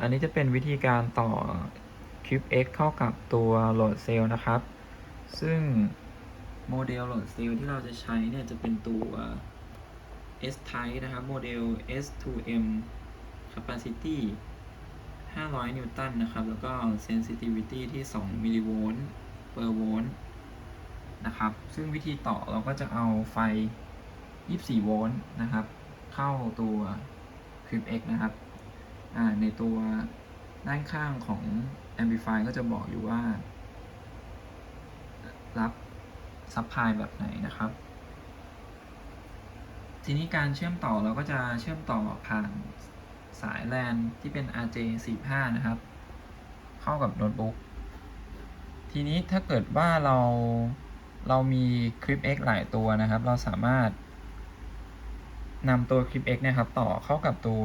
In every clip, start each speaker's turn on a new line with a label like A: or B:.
A: อันนี้จะเป็นวิธีการต่อ Cube X เข้ากับตัวโหลดเซลล์นะครับ ซึ่งโมเดลโหลดเซลล์ที่เราจะใช้เนี่ยจะเป็นตัว S Type นะครับโมเดล S2M Capacity 500 นิวตันนะครับ แล้วก็ Sensitivity ที่ 2 มิลลิโวลต์ per โวลต์นะครับ ซึ่งวิธีต่อเราก็จะเอาไฟ 24 โวลต์นะครับ เข้าตัว Cube X นะครับ ในตัวด้านข้างของ Amplify ก็จะบอกอยู่ว่า รับซัพพลายแบบไหนนะครับ ทีนี้การเชื่อมต่อเราก็จะเชื่อมต่อผ่านสาย LAN ที่เป็น RJ45 นะครับ เข้ากับโน้ตบุ๊กทีนี้ถ้าเกิดว่าเราเรามี Clip X หลายตัวนะครับ เราสามารถนำตัว Clip X เนี่ยครับ ต่อเข้ากับตัว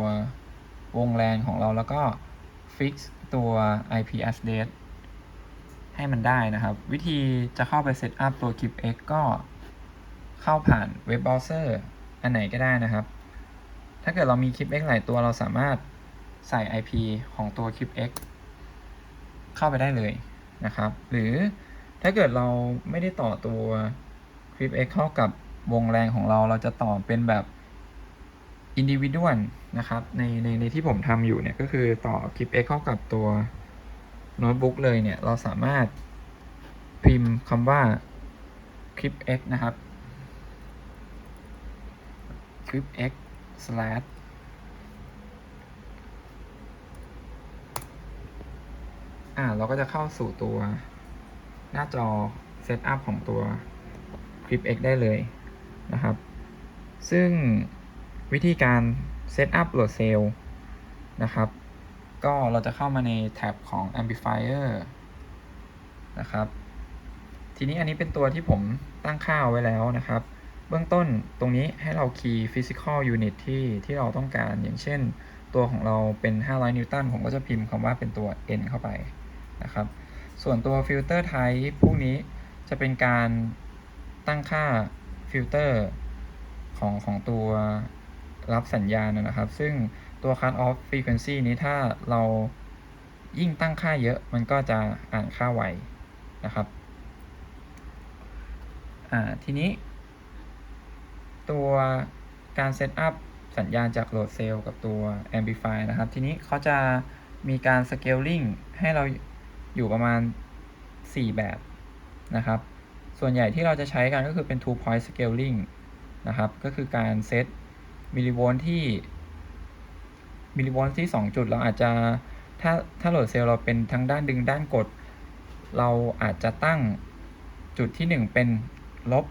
A: วง LAN ของเราแล้วก็ fix ตัว IP address ให้มันได้นะครับ วิธีจะเข้าไปเซตอัพตัว Clip X ก็เข้าผ่านเว็บเบราว์เซอร์อันไหนก็ได้นะครับ ถ้าเกิดเรามี Clip X หลายตัวเราสามารถใส่ IP ของตัว Clip X เข้าไปได้เลยนะครับ หรือถ้าเกิดเราไม่ได้ต่อตัว Clip X เข้ากับวงแรงของเราเราจะต่อเป็นแบบ individual นะครับในในในที่ผมทำอยู่เนี่ยก็คือต่อ Clip X เข้ากับตัวโน้ตบุ๊กเลยเนี่ยเราสามารถพิมพ์คำว่า Clip X นะครับ Clip X slash อ่าเราก็จะเข้าสู่ตัวหน้าจอเซตอัพของตัว Clip X ได้เลยนะครับ ซึ่ง วิธีการเซตอัพโหลดเซลล์นะครับ ก็เราจะเข้ามาในแท็บของ Amplifier นะครับ ทีนี้อันนี้เป็นตัวที่ผมตั้งค่าเอาไว้แล้วนะครับ เบื้องต้นตรงนี้ให้เราคีย์ physical unit ที่ที่เราต้องการอย่างเช่น ตัวของเราเป็น 500 นิวตันผมก็จะพิมพ์คำว่าเป็นตัว n เข้าไปนะครับ ส่วนตัวฟิลเตอร์ไทป์พวกนี้จะเป็นการตั้งค่าฟิลเตอร์ของของตัว รับสัญญาณนะครับ ซึ่งตัว cut off frequency นี้ถ้าเรายิ่งตั้งค่าเยอะมันก็จะอ่านค่าไวนะครับ อ่า ทีนี้ ตัวการเซตอัพสัญญาณจากโหลดเซลล์กับตัว Amplify นะครับ ทีนี้เขาจะมีการ scaling ให้เราอยู่ประมาณ 4 แบบนะครับ ส่วนใหญ่ที่เราจะใช้กันก็คือเป็น two point scaling นะครับ ก็คือการเซต มิลลิโวลต์ที่มิลลิโวลต์ที่ 2 จุด เราอาจจะถ้าถ้าโหลดเซลล์เราเป็นทั้งด้านดึงด้านกด เราอาจจะตั้งจุดที่ 1 เป็นลบ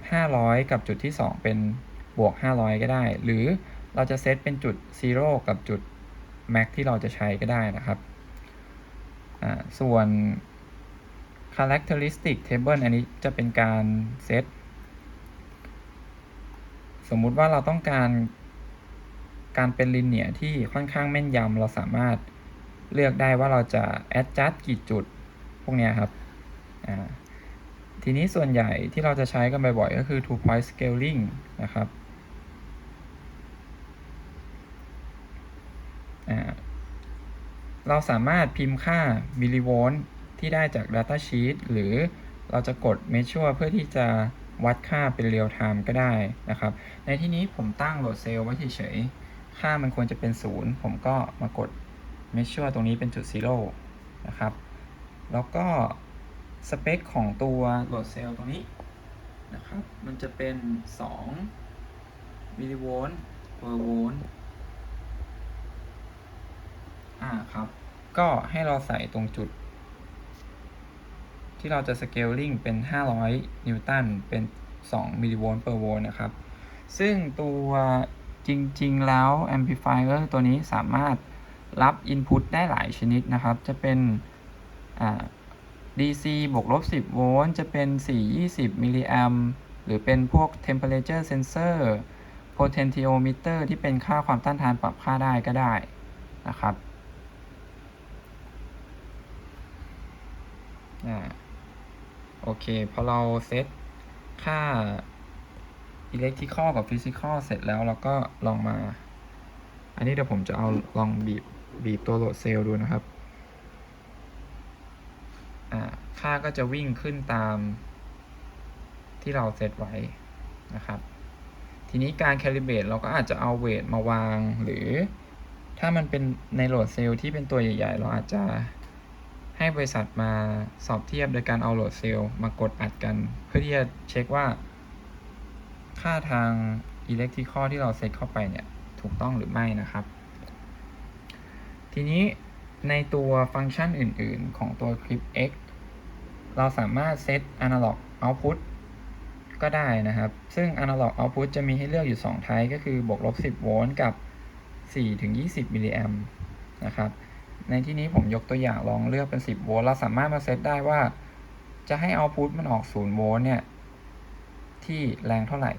A: 500 กับจุดที่ 2 เป็นบวก 500 ก็ได้ หรือเราจะเซตเป็นจุด 0 กับจุด max ที่เราจะใช้ก็ได้นะครับอ่าส่วน characteristic table อันนี้จะเป็นการเซต สมมุติว่าเราต้องการการเป็นลิเนียที่ค่อนข้างแม่นยำเราสามารถเลือกได้ว่าเราจะ adjust กี่จุดพวกนี้ครับ ทีนี้ส่วนใหญ่ที่เราจะใช้กันบ่อยๆ ก็คือ two point scaling นะครับเราสามารถพิมพ์ค่ามิลลิโวลต์ที่ได้จาก Data Sheet หรือเราจะกด Measure เพื่อที่จะ วัดค่าเป็นเรียลไทม์ก็ได้นะครับ ในที่นี้ผมตั้งโหลดเซลล์ไว้เฉยๆ ค่ามันควรจะเป็น 0 ผมก็มากด Measure ตรงนี้เป็นจุด 0 นะครับ แล้วก็สเปคของตัวโหลดเซลล์ตรงนี้นะครับ มันจะเป็น 2 มิลลิโวลต์ per โวลต์อ่าครับ ก็ให้เราใส่ตรงจุด ที่เราจะ scaling เป็น 500 นิวตัน เป็น 2 มิลลิโวลต์ per โวลต์นะครับ ซึ่งตัวจริง ๆ แล้ว amplifier ตัวนี้สามารถรับ input ได้หลายชนิดนะครับ จะเป็น DC บวกลบ 10 โวลต์ จะเป็น 420 มิลลิแอมหรือเป็นพวก temperature sensor potentiometer ที่เป็นค่าความต้านทานปรับค่าได้ก็ได้นะครับ อ่า โอเค พอเราเซตค่า electrical กับ physical เสร็จแล้วเราก็ลองมา อันนี้เดี๋ยวผมจะเอาลองบีบบีบตัวโหลดเซลล์ดูนะครับ อ่า ค่าก็จะวิ่งขึ้นตามที่เราเซตไว้นะครับ ทีนี้การแคลิเบตเราก็อาจจะเอาเวทมาวาง หรือถ้ามันเป็นในโหลดเซลล์ที่เป็นตัวใหญ่ ๆ เราอาจจะ ให้บริษัทมาสอบเทียบโดยการเอาโหลดเซลล์มากดอัดกัน เพื่อที่จะเช็คว่า ค่าทางอิเล็กทริคอที่เราเซตเข้าไปเนี่ยถูกต้องหรือไม่นะครับ ทีนี้ในตัวฟังก์ชันอื่นๆ ของตัวคลิป X เราสามารถเซต Analog Output ก็ได้นะครับ ซึ่ง Analog Output จะมีให้เลือกอยู่ 2 ไทป์ก็คือบวกลบ 10 โวลต์กับ4ถึง20 มิลลิแอมป์นะครับ ในที่นี้ผมยกตัวอย่างลองเลือกเป็น 10 โวลต์เราสามารถมาเซตได้ว่า จะให้ Output มันออก0โวลต์เนี่ย ที่แรงเท่าไหร่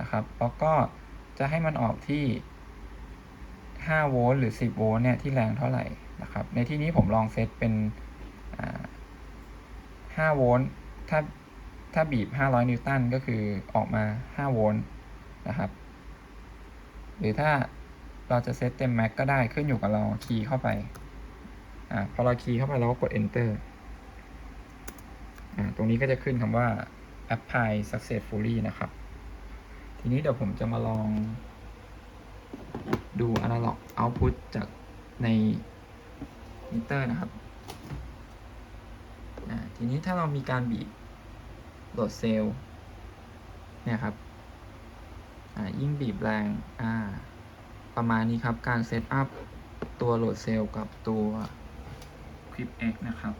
A: นะครับ แล้วก็จะให้มันออกที่ 5 โวลต์หรือ 10 โวลต์เนี่ย ที่แรงเท่าไหร่นะครับ ในที่นี้ผมลองเซตเป็น5โวลต์ถ้าถ้าบีบ 500 นิวตันก็คือออกมา 5 โวลต์นะครับ หรือถ้าเราจะเซตเต็มแม็กก็ได้ขึ้นอยู่กับเราคีย์เข้าไป อ่าพอเราคีย์เข้าไปเราก็กด enter อ่าตรงนี้ก็จะขึ้นคำว่า apply successfully นะครับ ทีนี้เดี๋ยวผมจะมาลอง ดู analog output จากในมิเตอร์นะครับ ทีนี้ถ้าเรามีการบีบโหลดเซลล์เนี่ยครับยิ่งบีบแรงประมาณนี้ครับ การเซตอัพตัวโหลดเซลล์กับตัว คลิป X นะครับ